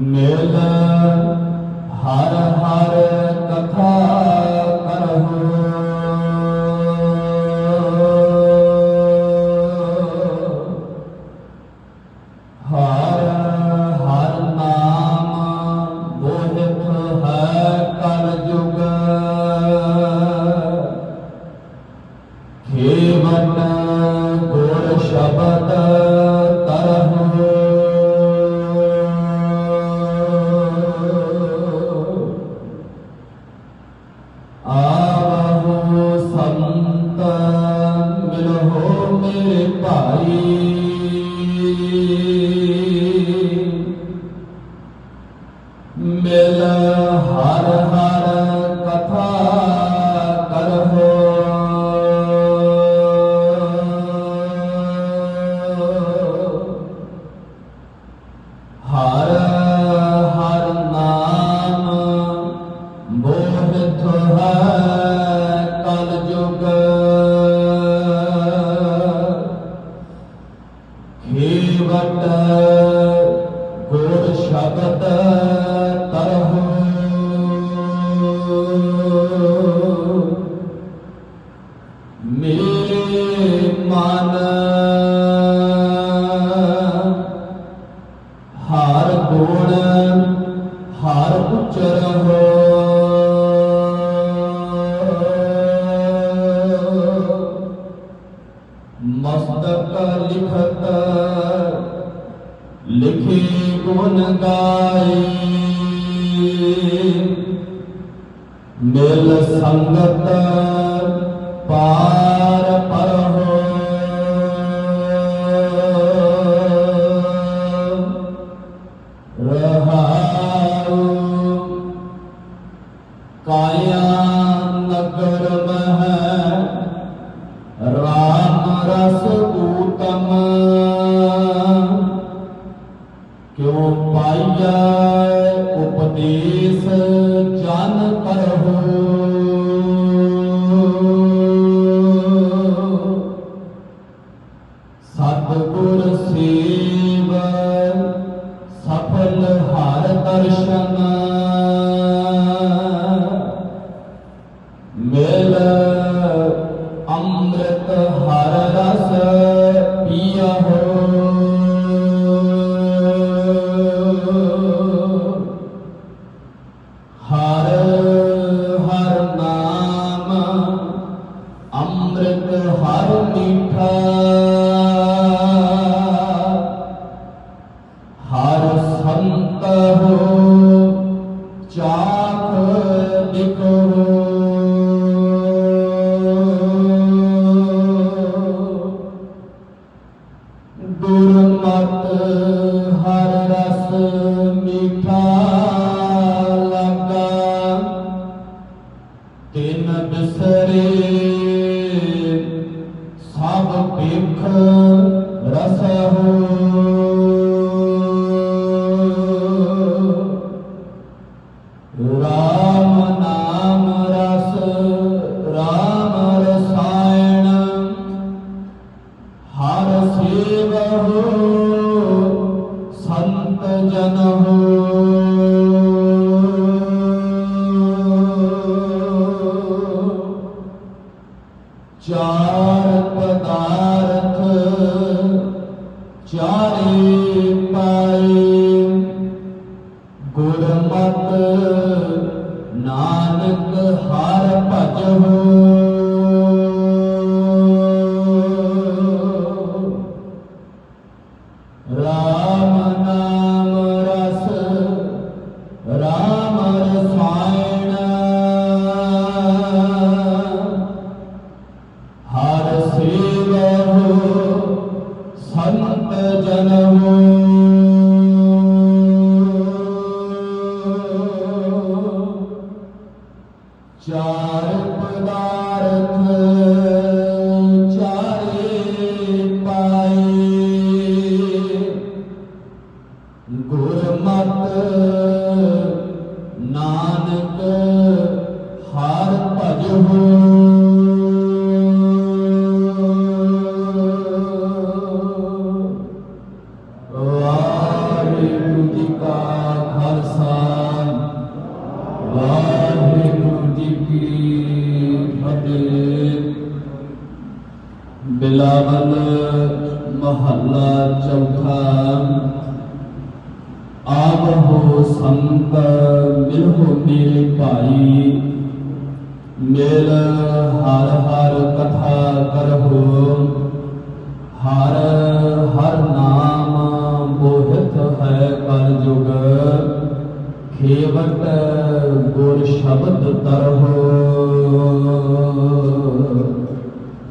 ਮਿਲ ਹਰ ਹਰ ਕਥਾ ਕਰਹੁ। ਹਰ ਗੁਰ ਸ਼ਬਦ ਤਰਹੁ। ਮੇਰੇ ਮਨ ਹਰ ਗੁਣ ਹਰ ਉਚਰਹੁ ਮਸਤਕ ਲਿਖਤ ਲਿਖੇ ਗੁਣ ਗਾਏ। ਮਿਲ ਸੰਗਤ ਪਾ ਪਾਈਐ ਉਪਦੇਸ਼ ਜਨ ਕਰਹੁ। ਸਤਿਗੁਰ ਸੇਵ ਸਫਲ ਹਰ ਦਰਸ਼ਨ। ਹਰ ਸੰਤ ਹੋ ਚਾਖ ਲਿਖੋ ਦੁਰਮਤ ਹਰ ਰਸ ਮੀਠਾ ਲਗਾ। ਤਿਨ ਬਿਸਰੇ ਪੇਖ ਰਸ ਹੋ। ਰਾਮ ਨਾਮ ਰਸ ਰਾਮ ਰਸਾਇਣ। ਹਰ ਸੇਵਹੁ ਸੰਤ ਜਨ ਹੋ। ਚਾਰੇ ਪਾਏ ਗੁਰਮਤਿ ਨਾਨਕ ਹਰ ਭਜਹੁ। ਚਾਰ ਪਦਾਰਥ ਬਿਲਾਵਲ ਮਹੱਲਾ ਚੌਥਾ। ਆਪ ਹੋ ਸੰਤ, ਮਿਲੋ ਮੇਰੇ ਭਾਈ। ਮੇਲ ਹਰ ਹਰ ਕਥਾ ਕਰ ਹੋ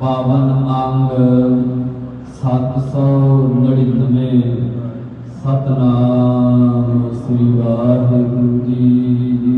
ਪਾਵਨ ਅੰਗ 799 ਸਤਨਾਮ ਸ੍ਰੀ ਵਾਹਿਗੁਰੂ ਜੀ